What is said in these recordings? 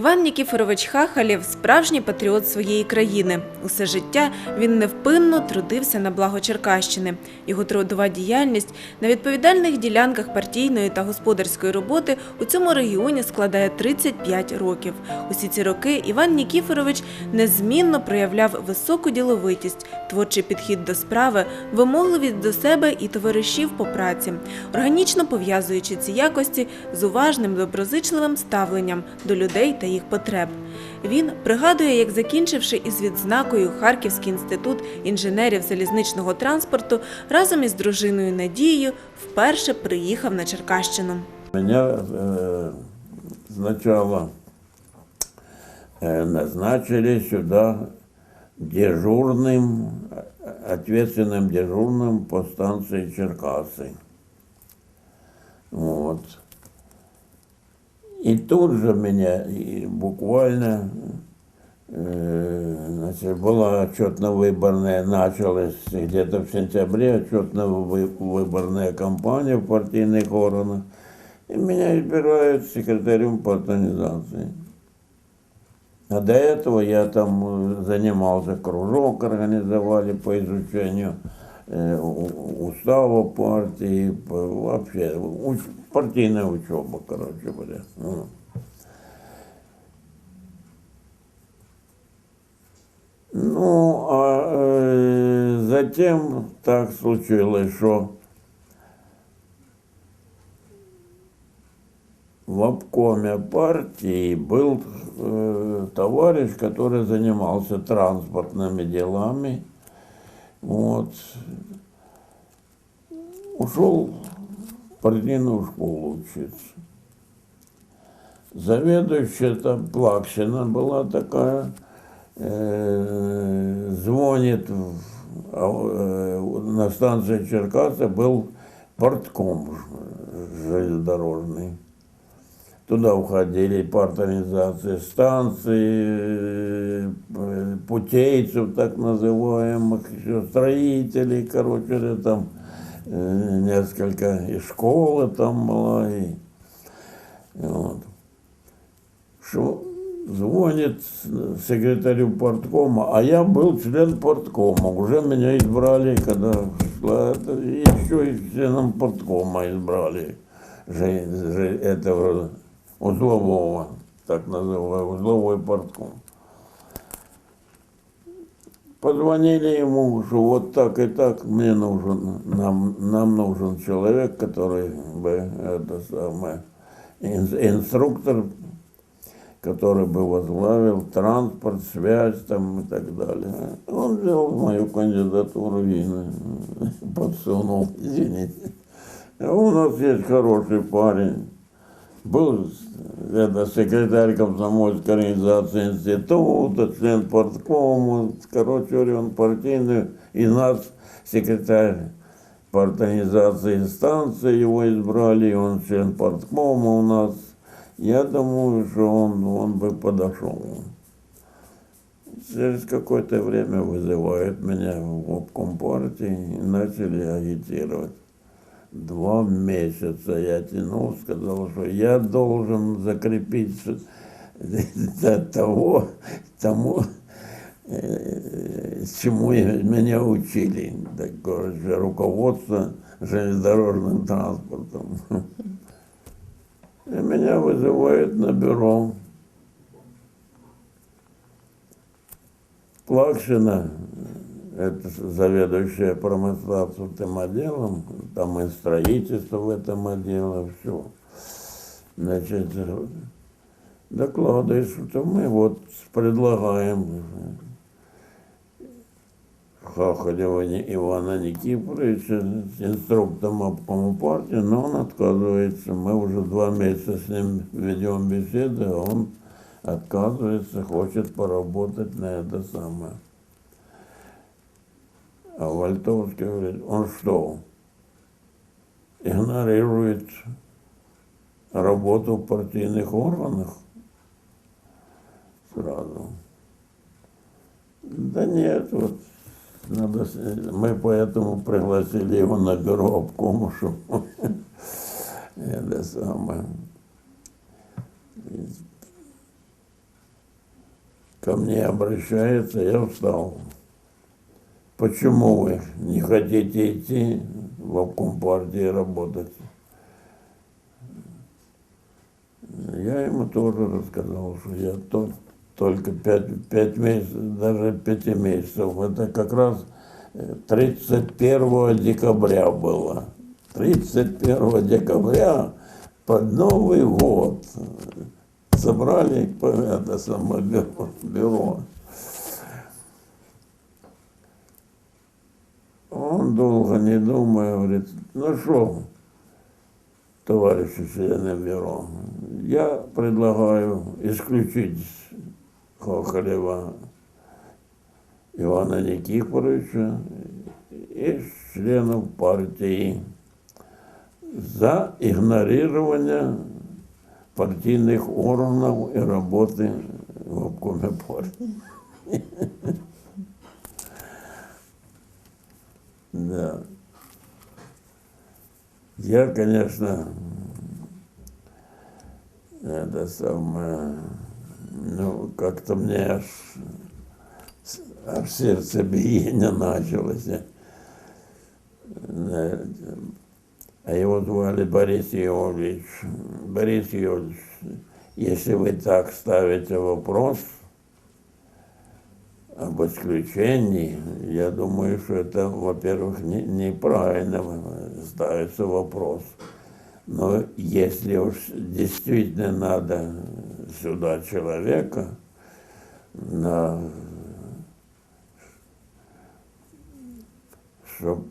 Іван Нікіфорович Хахалєв – справжній патріот своєї країни. Усе життя він невпинно трудився на благо Черкащини. Його трудова діяльність на відповідальних ділянках партійної та господарської роботи у цьому регіоні складає 35 років. Усі ці роки Іван Нікіфорович незмінно проявляв високу діловитість, творчий підхід до справи, вимогливість до себе і товаришів по праці, органічно пов'язуючи ці якості з уважним доброзичливим ставленням до людей та їх потреб. Він пригадує, як закінчивши із відзнакою Харківський інститут інженерів залізничного транспорту, разом із дружиною Надією вперше приїхав на Черкащину. Меня э, сначала э, назначили сюда дежурным, э, ответственным дежурным по станции Черкасы. Вот. И тут же меня и буквально э, значит, была отчетно-выборная, началась где-то в сентябре отчетно-выборная кампания в партийных органах. И меня избирают секретарем по организации. А до этого я там э, занимался, кружок организовали по изучению э, у- устава партии, вообще уч- партийная учеба, короче говоря. Ну. Ну, а э, затем так случилось, что в обкоме партии был э, товарищ, который занимался транспортными делами. Вот. Ушел в партийную школу учиться. Заведующая там Плаксина была такая, э, звонит в- а, э, на станции Черкаса, был портком железнодорожный. Туда уходили парторганизации станции, э, путейцев так называемых, еще строителей, короче, там э, несколько, и школа там была, и, и вот. Что звонит секретарю порткома, а я был член порткома, уже меня избрали, когда шла еще и членом порткома избрали же, же этого узлового, так называемый, узловой портком. Позвонили ему, что вот так и так мне нужен, нам, нам нужен человек, который бы это самое, ин- инструктор, который бы возглавил транспорт, связь там и так далее. Он взял мою кандидатуру и подсунул, извините. У нас есть хороший парень. Был это секретарь комсомольской организации института, член парткома, короче говоря, он партийный, и нас секретарь по организации станции его избрали, и он член парткома у нас. Я думаю, что он, он бы подошел. Через какое-то время вызывают меня в обком партии и начали агитировать. Два месяца я тянул, сказал, что я должен закрепиться до того, тому, э, чему меня учили. Так, короче, руководство железнодорожным транспортом. И меня вызывают на бюро. Плакшина, это заведующая промысловым отделом, там и строительство в этом отделе, все. Значит, докладывает, что мы вот предлагаем Хахалева Ивана Никифоровича с инструктором обкома партии, но он отказывается. Мы уже два месяца с ним ведем беседы, а он отказывается, хочет поработать на это самое. А Вальтовский говорит, он что, игнорирует работу в партийных органах? Сразу. Да нет, вот надо, мы поэтому пригласили его на бюро обкома, чтобы это самое. ко мне обращается, я встал. Почему вы не хотите идти в обком работать? Я ему тоже рассказал, что я то- только пять, пять месяцев, даже пяти месяцев. Это как раз э, 31 декабря было. 31 декабря под Новый год собрали по- это самое бюро. бюро. Он долго не думая говорит, ну что, товарищи члены бюро, я предлагаю исключить Хохолева Ивана Никифоровича из членов партии за игнорирование партийных органов и работы в обкоме партии. Да. Я, конечно, это самое, ну, как-то мне аж, аж сердцебиение началось. А его звали Борис Иович. Борис Иович, если вы так ставите вопрос об исключении, я думаю, что это, во-первых, не- неправильно ставится вопрос. Но если уж действительно надо сюда человека на чтоб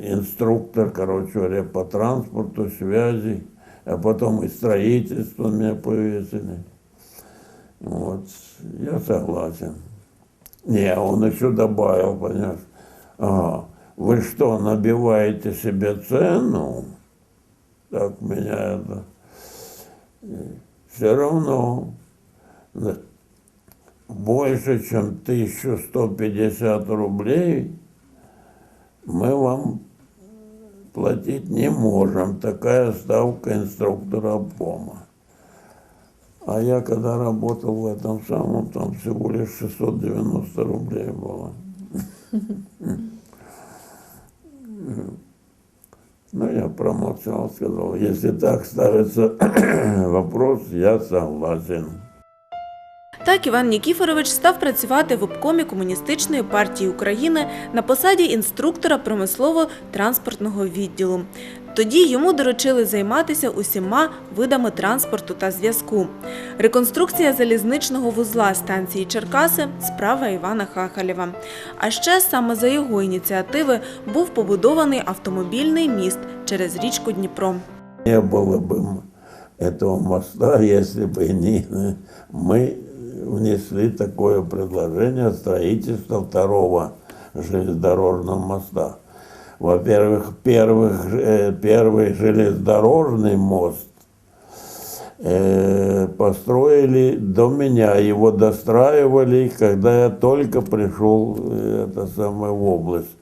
инструктор, короче говоря, по транспорту, связи, а потом и строительство меня повесили. Вот, я согласен. Не, он еще добавил, понимаешь, ага, вы что, набиваете себе цену? Так меня это... Все равно больше, чем 1150 рублей мы вам платить не можем. Такая ставка инструктора обкома. А я когда работал в этом самом, там всего лишь 690 рублей было. Ну, я промолчал, сказал, если так ставится вопрос, я согласен. Так Іван Нікіфорович став працювати в обкомі Комуністичної партії України на посаді інструктора промислово-транспортного відділу. Тоді йому доручили займатися усіма видами транспорту та зв'язку. Реконструкція залізничного вузла станції Черкаси справа Івана Хахалєва. А ще саме за його ініціативи був побудований автомобільний міст через річку Дніпро. Не было бы м- этого моста, если бы не мы внесли такое предложение строительства второго железнодорожного моста. Во-первых, первых, э, первый железнодорожный мост э, построили до меня, его достраивали, когда я только пришел э, это самое, в область.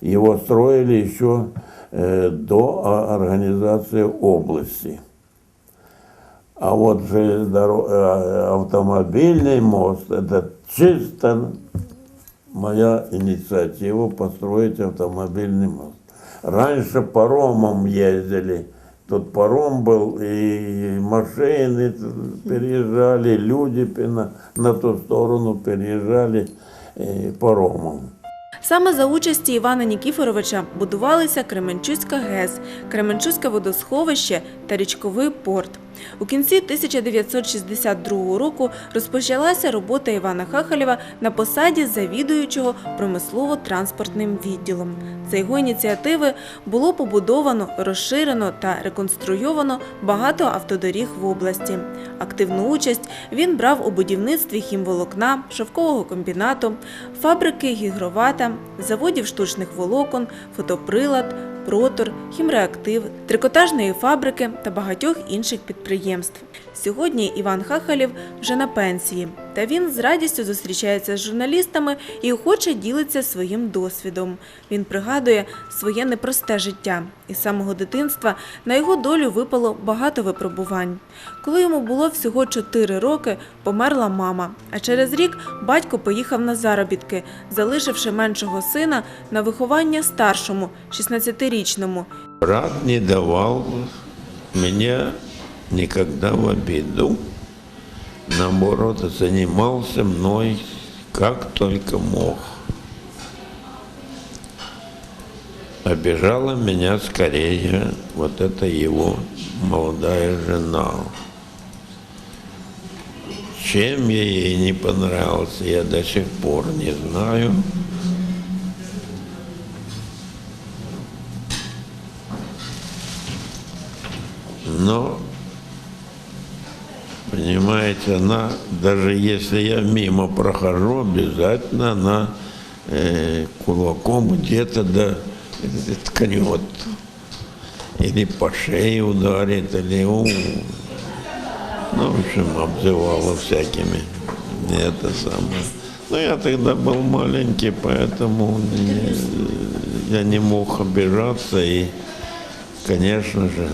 Его строили еще до организации области. А вот железнодоро- э, автомобильный мост, это чисто моя инициатива построить автомобильный мост. Раньше паромом ездили. Тут паром был, и машины переезжали, люди пе- на, на ту сторону переезжали э, паромом. Саме за участі Івана Нікіфоровича будувалися Кременчуцька ГЕС, Кременчуцьке водосховище та річковий порт. У кінці 1962 року розпочалася робота Івана Хахалєва на посаді завідуючого промислово-транспортним відділом. За його ініціативи було побудовано, розширено та реконструйовано багато автодоріг в області. Активну участь він брав у будівництві хімволокна, шовкового комбінату, фабрики гігровата, заводів штучних волокон, фотоприлад, протор, хімреактив, трикотажної фабрики та багатьох інших підприємств. Сьогодні Іван Хахалів вже на пенсії, та він з радістю зустрічається з журналістами і охоче ділиться своїм досвідом. Він пригадує своє непросте життя. Із самого дитинства на його долю випало багато випробувань. Коли йому було всього 4 роки, померла мама. А через рік батько поїхав на заробітки, залишивши меншого сина на виховання старшому, 16-річному. Брат не давал меня никогда в обиду. Наоборот, занимался мной как только мог. Обижала меня скорее вот эта его молодая жена. Чем я ей не понравился, я до сих пор не знаю. Но, понимаете, она, даже если я мимо прохожу, обязательно она э, кулаком где-то да, ткнет. Или по шее ударит, или у, ну, в общем, обзывала всякими. Это самое. Но я тогда был маленький, поэтому не- я не мог обижаться и, конечно же,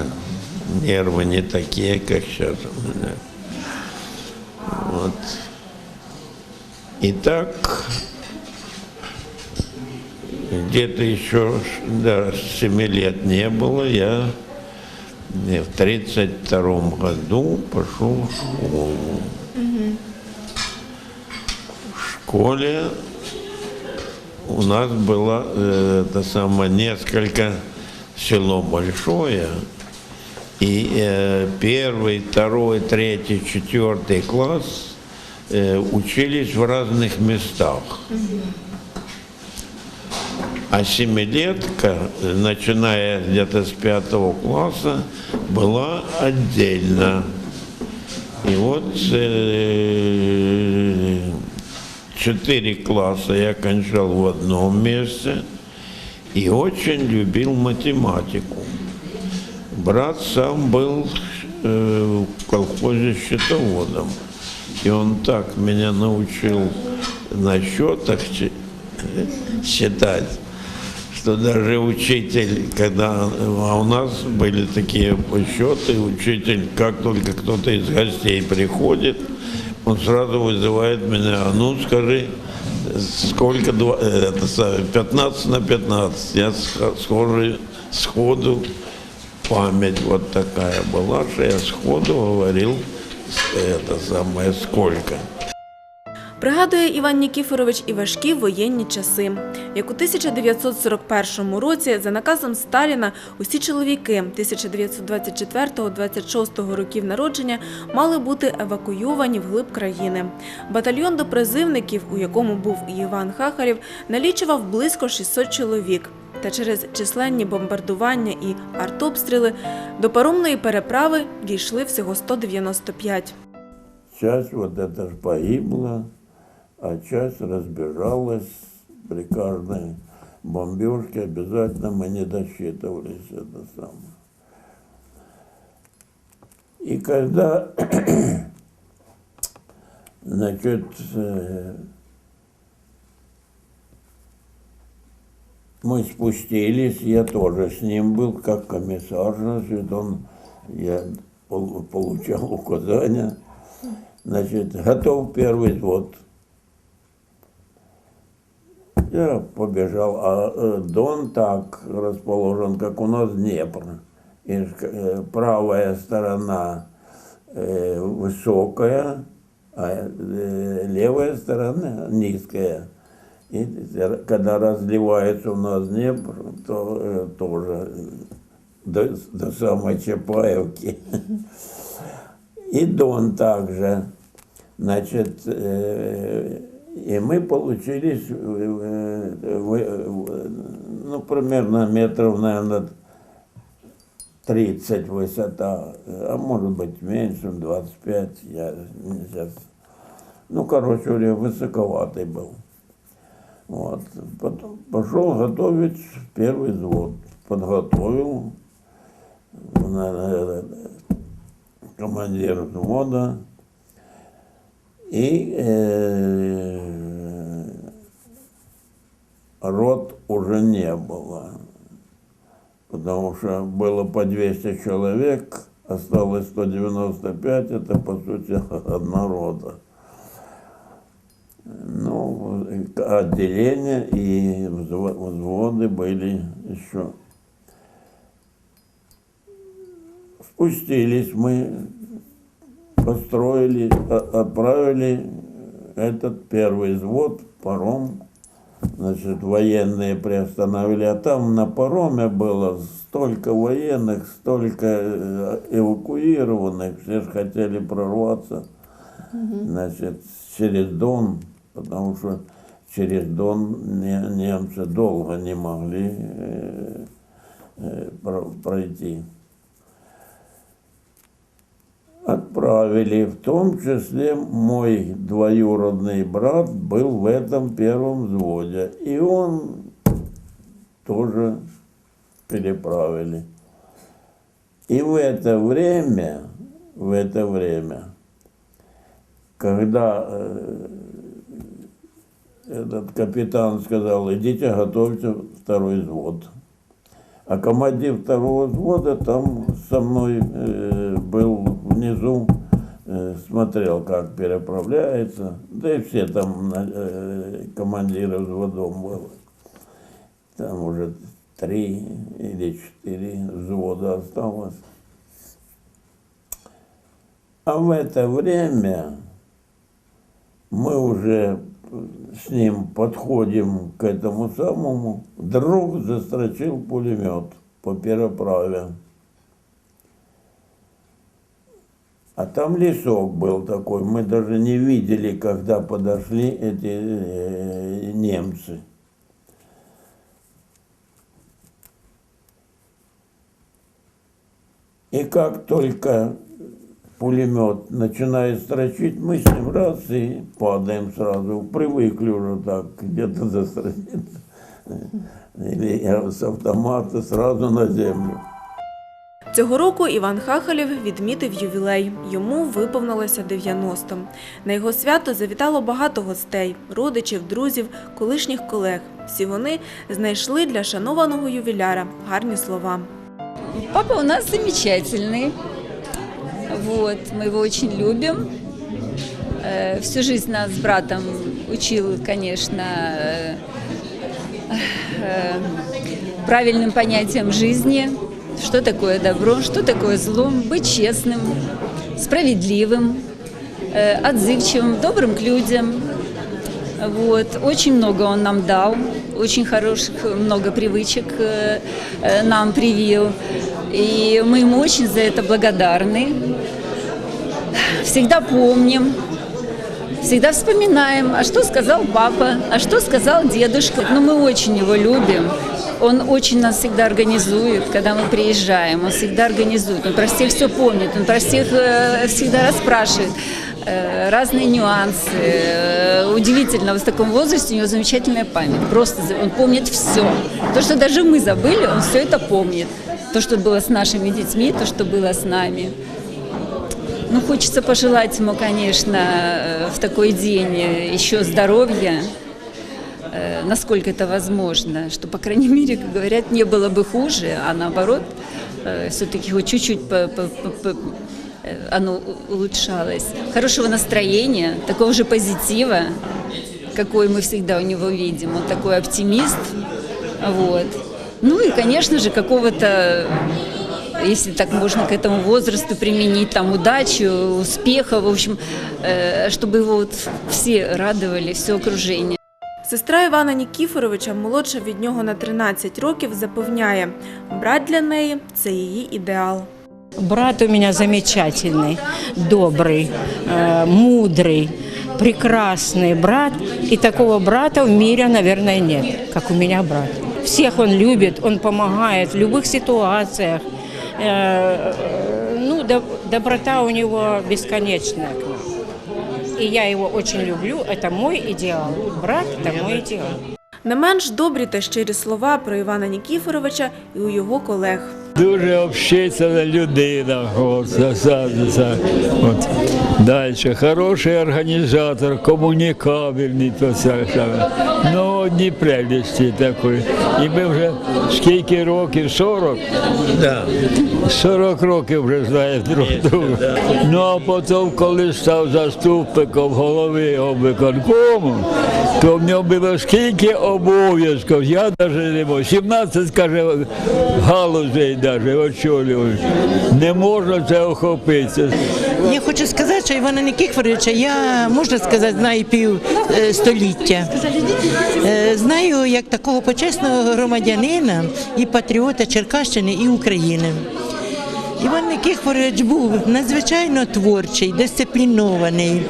нервы не такие, как сейчас у меня. Вот. Итак, где-то еще да, 7 лет не было, я в 32 году пошел в школу. В школе у нас было э, это самое несколько село большое, и э, первый, второй, третий, четвертый класс э, учились в разных местах. А семилетка, э, начиная где-то с пятого класса, была отдельно. И вот э, четыре класса я кончал в одном месте и очень любил математику. Брат сам был э, в колхозе счетоводом. И он так меня научил на счетах считать, что даже учитель, когда а у нас были такие счеты, учитель, как только кто-то из гостей приходит, он сразу вызывает меня, а ну скажи, сколько, э, это, самое, 15 на 15. Я схожу, сходу память вот такая была, что я сходу говорил это самое сколько. Пригадує Іван Нікіфорович і важкі воєнні часи. Як у 1941 році за наказом Сталіна усі чоловіки 1924-26 років народження мали бути евакуйовані вглиб країни. Батальйон до призивників, у якому був і Іван Хахалів, налічував близько 600 чоловік Та через численні бомбардування і артобстріли до паромної переправи дійшли всього 195. Часть вот это ж погибла, а часть разбежалась при каждой бомбежке. Обязательно мы не досчитывались это самое. И когда, значит, мы спустились, я тоже с ним был, как комиссар, значит, он, я пол- получал указания, значит, готов первый взвод. Я побежал, а э, Дон так расположен, как у нас Днепр. И э, правая сторона э, высокая, а левая сторона низкая. И когда разливается у нас Днепр, то э, тоже до, до самой Чапаевки. И Дон также. Значит, э, и мы получились, э, ну, примерно метров, наверное, 30 высота, а может быть меньше, 25, я сейчас. Ну, короче говоря, высоковатый был. Вот. Потом пошел готовить первый взвод. Подготовил. На- на- командир взвода. И э, рот уже не было, потому что было по 200 человек, осталось 195, это по сути одна рота. Отделения и взво- взводы были еще. Спустились мы, построили, отправили этот первый взвод, паром, значит, военные приостановили, а там на пароме было столько военных, столько э, эвакуированных, все же хотели прорваться, значит, через Дон, потому что через Дон не- немцы долго не могли э, э, про- пройти отправили. В том числе мой двоюродный брат был в этом первом взводе. И он тоже переправили. И в это время, в это время, когда э, этот капитан сказал, идите готовьте второй взвод. А командир второго взвода там со мной э, был внизу, э, смотрел, как переправляется. Да и все там э, командиры взводом было. Там уже три или четыре взвода осталось. А в это время мы уже с ним подходим к этому самому, вдруг застрочил пулемет по переправе. А там лесок был такой, мы даже не видели, когда подошли эти э, немцы. И как только пулемет начинает строчить, мы с ним раз и падаем сразу. Привыкли уже так где-то застрочиться. Или я с автомата сразу на землю. Цього року Іван Хахалєв відмітив ювілей. Йому виповнилося 90. На його свято завітало багато гостей, родичів, друзів, колишніх колег. Всі вони знайшли для шанованого ювіляра гарні слова. Папа у нас замечательный. Вот, мы его очень любим. Э, Всю жизнь нас с братом учил, конечно, э, э, правильным понятиям жизни, что такое добро, что такое зло, быть честным, справедливым, э, отзывчивым, добрым к людям. Вот. Очень много он нам дал, очень хороших, много привычек э, э, нам привил. И мы ему очень за это благодарны. Всегда помним, всегда вспоминаем, а что сказал папа, а что сказал дедушка. Но мы очень его любим. Он очень нас всегда организует, когда мы приезжаем. Он всегда организует. Он про всех все помнит. Он про всех э, всегда расспрашивает э, разные нюансы. Э, Удивительно, вот в таком возрасте у него замечательная память. Просто за- он помнит все. То, что даже мы забыли, он все это помнит. То, что было с нашими детьми, то, что было с нами. Ну, хочется пожелать ему, конечно, э, в такой день э, еще здоровья, э, насколько это возможно, что, по крайней мере, как говорят, не было бы хуже, а наоборот, все-таки хоть чуть-чуть по- по- по- по- э, оно у- улучшалось. Хорошего настроения, такого же позитива, какой мы всегда у него видим. Он такой оптимист. Вот. Ну и, конечно же, какого-то если так можно к этому возрасту применить, там, удачу, успеха, в общем, э, чтобы его вот все радовали, все окружение. Сестра Івана Нікіфоровича, молодша від нього на 13 років, запевняє, брат для неї це її ідеал. Брат у меня замечательный, добрый, э, мудрый, прекрасный брат. И такого брата в мире, наверное, нет, как у меня брат. Всех он любит, он помогает в любых ситуациях. Э, ну, до- доброта у него бесконечная к нам. И я его очень люблю, это мой идеал. Брат – это мой идеал. Не менш добрі та щирі слова про Івана Нікіфоровича і у його колег. Дуже общительна людина. От. От. Далі. Хороший організатор, комунікабельний. То саме. ну, одні прелісті такої. І ми вже скільки років? 40? Да. 40 років вже знаємо друг друга. Ну а потім, коли став заступником голови обвиконкому, то в нього було скільки обов'язків. Я навіть не можу. 17, каже, галузей навіть очолював. Не можна це охопитися. Я хочу сказати, що Івана Никифоровича я можна сказати знаю пів е, століття. Е, Знаю як такого почесного громадянина і патріота Черкащини і України. Іван Никифорович був надзвичайно творчий, дисциплінований.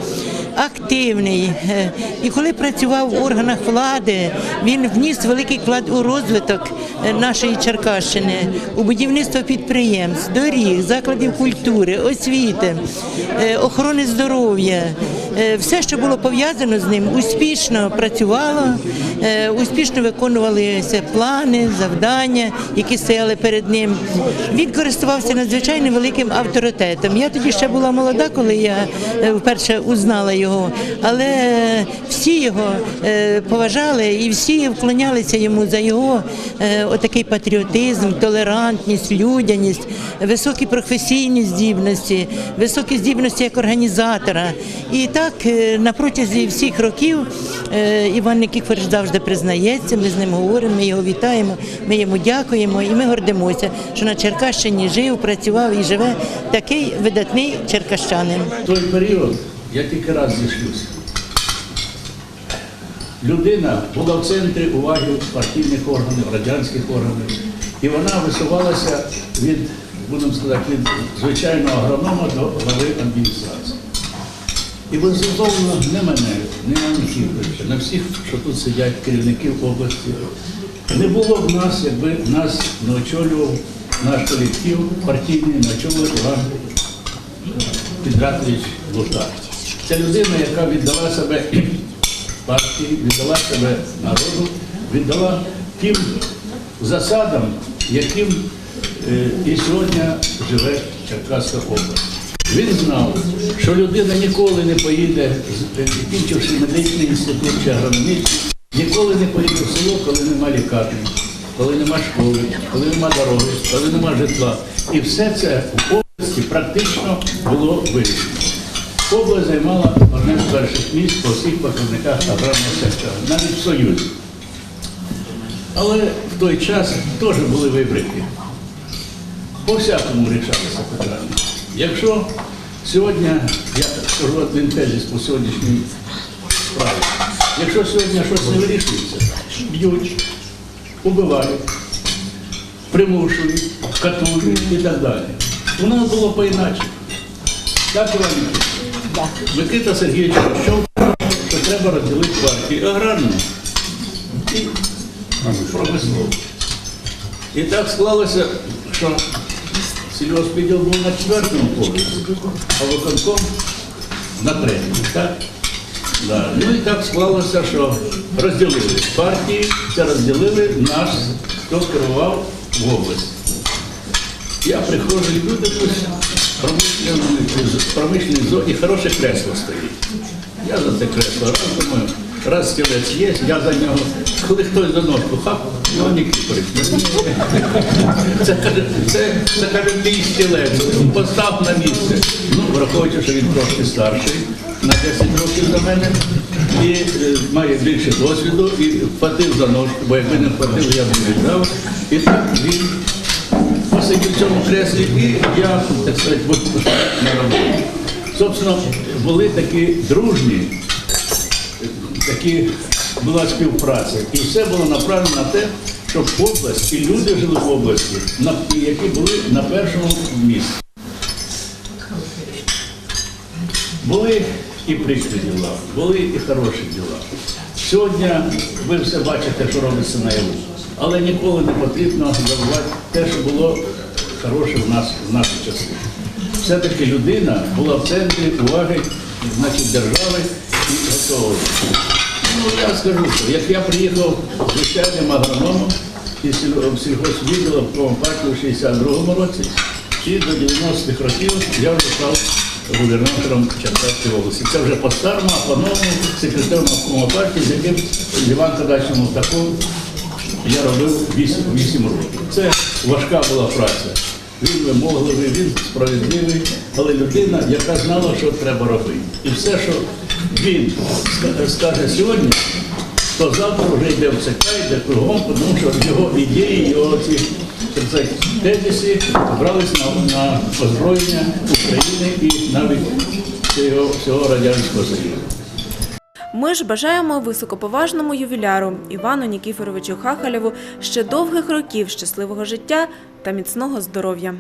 Активний Е, і коли працював в органах влади, він вніс великий вклад у розвиток е, нашої Черкащини, у будівництво підприємств, доріг, закладів культури, освіти, е, охорони здоров'я. Е, Все, що було пов'язано з ним, успішно працювало, е, успішно виконувалися плани, завдання, які стояли перед ним. Він користувався надзвичайно великим авторитетом. Я тоді ще була молода, коли я е, вперше узнала його, але всі його поважали і всі вклонялися йому за його отакий патріотизм, толерантність, людяність, високі професійні здібності, високі здібності як організатора. І так е, на протязі всіх років е, Іван Никифорович завжди признається. Ми з ним говоримо, ми його вітаємо, ми йому дякуємо і ми гордимося, що на Черкащині жив, працював і живе такий видатний черкащанин. В той період я тільки раз зійшлюся. Людина була в центрі уваги партійних органів, радянських органів, і вона висувалася від, будемо сказати, від звичайного агронома до глави адміністрації. І безумовно не мене, не на на всіх, що тут сидять керівників області. Не було б нас, якби нас не очолював наш колектив партійний, не Іван Підратович Лута. Це людина, яка віддала себе партії, віддала себе народу, віддала тим засадам, яким е, і сьогодні живе Черкаська область. Він знав, що людина ніколи не поїде, е, закінчивши медичний інститут чи агрономічний, ніколи не поїде в село, коли нема лікарні, коли нема школи, коли нема дороги, коли нема житла. І все це в області практично було вирішено. Область займала одне з перших місць по всіх показниках аграрного сектора, навіть в Союзі. Але в той час теж були вибрики. По всякому рішалися питання. Якщо сьогодні, я скажу один тезис по сьогоднішній справі, якщо сьогодні щось не вирішується, б'ють, убивають, примушують, катують і так далі. У нас було по-іначе. Так, Іван? Микита Сергійович що, що треба розділити партії аграрну і промислову. І так склалося, що сільгоспвідділ був на четвертому поверсі, а виконком на третьому. Так? Да. Ну і так склалося, що розділили партії, це розділили наш, хто керував в області. Я приходжу, дивлюсь, промишлений, промишлений зоні, хороше кресло стоїть. Я за це кресло раз думаю, раз стілець є, я за нього. Коли хтось за ножку хап, не кіпорить. Це каже, мій стілець, постав на місце. Ну, враховуючи, що він трошки старший, на 10 років за мене, і е, має більше досвіду, і вхватив за ножку, бо якби не вхватив, я б не віддав. І так він посидів в цьому креслі, і я, так сказати, на роботі. Собственно, були такі дружні, такі була співпраця. І все було направлено на те, щоб область і люди жили в області, які були на першому місці. Були і прикрі діла, були і хороші діла. Сьогодні ви все бачите, що робиться наяву. Але ніколи не потрібно забувати те, що було хороше в нас в наші часи. Все-таки людина була в центрі уваги значить, держави і готова. Ну, я скажу, що як я приїхав звичайним агрономом, і сіль- в сільгоспвідділу в у 62-му році. І до 90-х років я вже став губернатором Черкаської області. Це вже по-старому, а по-новому секретарем обкому партії, з яким з Іван Кадачним таком я робив 8, 8 років. Це важка була праця. Він вимогливий, він справедливий, але людина, яка знала, що треба робити. І все, що він скаже сьогодні, то завтра вже йде в ЦК, йде кругом, тому що його ідеї, його ці тезиси брались на, на озброєння України і навіть всього, всього Радянського Союзу. Ми ж бажаємо високоповажному ювіляру Івану Нікіфоровичу Хахалєву ще довгих років щасливого життя та міцного здоров'я.